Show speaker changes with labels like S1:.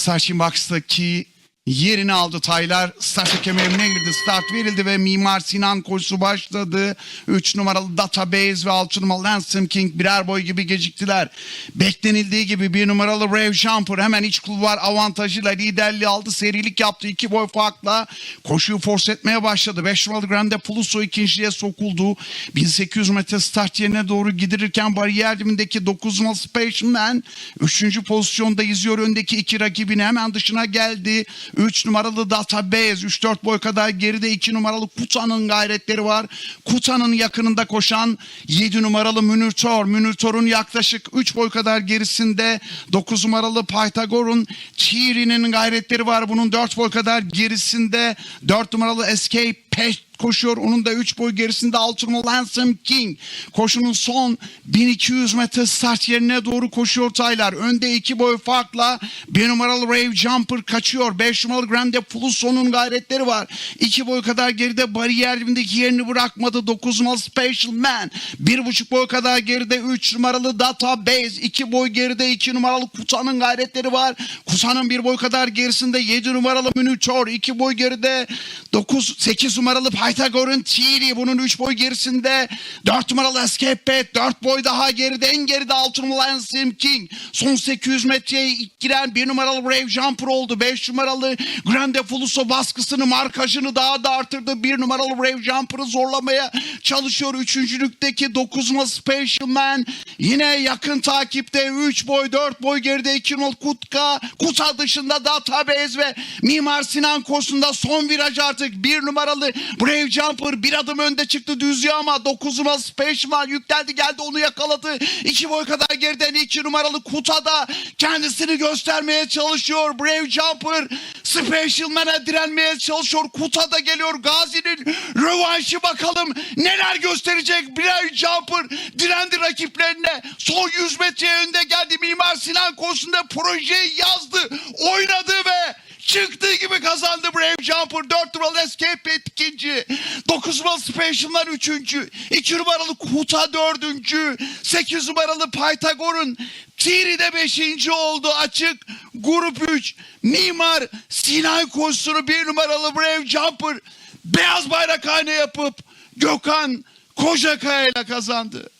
S1: Starting Box'taki yerini aldı Taylar. Start kemerine girdi. Start verildi ve Mimar Sinan koşusu başladı. 3 numaralı Database ve 6 numaralı Lansing King birer boy gibi geciktiler. Beklenildiği gibi 1 numaralı Brave Jumper hemen iç kulvar avantajıyla liderliği aldı. Serilik yaptı. 2 boy farkla koşuyu force etmeye başladı. 5 numaralı Grande Puluso ikinciye sokuldu. 1800 metre start yerine doğru gidirirken bariyer dibindeki 9 numaralı Spaceman 3. pozisyonda izliyor. Öndeki iki rakibini hemen dışına geldi. 3 numaralı Database 3-4 boy kadar geride 2 numaralı Kuta'nın gayretleri var. Kuta'nın yakınında koşan 7 numaralı Münir Tor. Münir Tor'un yaklaşık 3 boy kadar gerisinde 9 numaralı Pythagor'un Chiri'nin gayretleri var. Bunun 4 boy kadar gerisinde 4 numaralı Escape Peş koşuyor. Onun da 3 boy gerisinde 6 numaralı Lansam King. Koşunun son 1200 metre start yerine doğru koşuyor Taylar. Önde 2 boy farkla 1 numaralı Rave Jumper kaçıyor. 5 numaralı Grande Puluso'nun gayretleri var. 2 boy kadar geride bariyer dibindeki yerini bırakmadı. 9 numaralı Special Man. 1,5 boy kadar geride 3 numaralı Database. 2 boy geride 2 numaralı Kuta'nın gayretleri var. Kuta'nın 1 boy kadar gerisinde 7 numaralı Münüçor. 2 boy geride 9 8 numaralı Pythagor'un Thierry. Bunun 3 boy gerisinde 4 numaralı Escape 4 boy daha geride. En geride 6 numaralı Lansing King. Son 800 metreye giren 1 numaralı Brave Jumper oldu. 5 numaralı Grande Fuluso baskısını markajını daha da artırdı. 1 numaralı Brave Jumper'ı zorlamaya çalışıyor. Üçüncülükteki 9 numaralı Special Man yine yakın takipte 3 boy 4 boy geride 2 numaralı Kutka. Kuta dışında Database ve Mimar Sinan koşusunda son viraj artık 1 numaralı Brave Jumper bir adım önde çıktı düzüyor ama 9 numaralı Special Man yükseldi geldi onu yakaladı. 2 boy kadar geriden 2 numaralı Kuta da kendisini göstermeye çalışıyor. Brave Jumper Special Man'e direnmeye çalışıyor. Kuta da geliyor. Gazi'nin rövanşı bakalım neler gösterecek. Brave Jumper direndi rakiplerine. Son 100 metreye önde geldi. Mimar Sinan konusunda projeyi yazdı. Oynadı ve çıktığı gibi kazandı Brave Jumper. 4 numaralı Escape et ikinci. 9 numaralı Special'lar üçüncü. 2 numaralı Kuta dördüncü. 8 numaralı Pythagor'un Tiri de beşinci oldu açık. Grup 3. Mimar Sinan koşusunu bir numaralı Brave Jumper beyaz bayrak hane yapıp Gökhan Kocakaya ile kazandı.